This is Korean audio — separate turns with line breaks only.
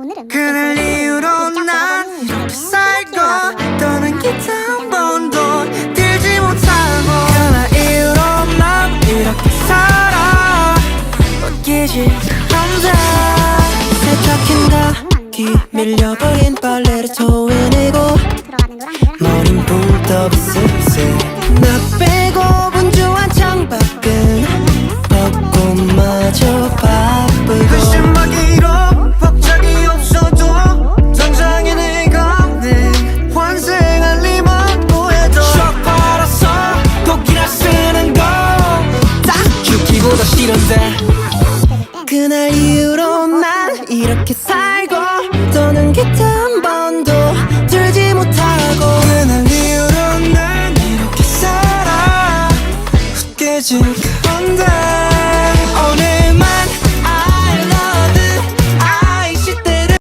그날 이후로 난 이렇게 살고 떠난 기타 한 번도 들지 못하고
그날 이후로 난 이렇게 살아. 웃기지 않다 세탁한 닭이 밀려버린 빨래를 토해내고 머린 붓더비 쓰 보다 싫은데. 그날 이후로 난 이렇게 살고 더는 기타 한 번도 들지 못하고 그날
이후로 난 이렇게 살아.
웃겨진
건데.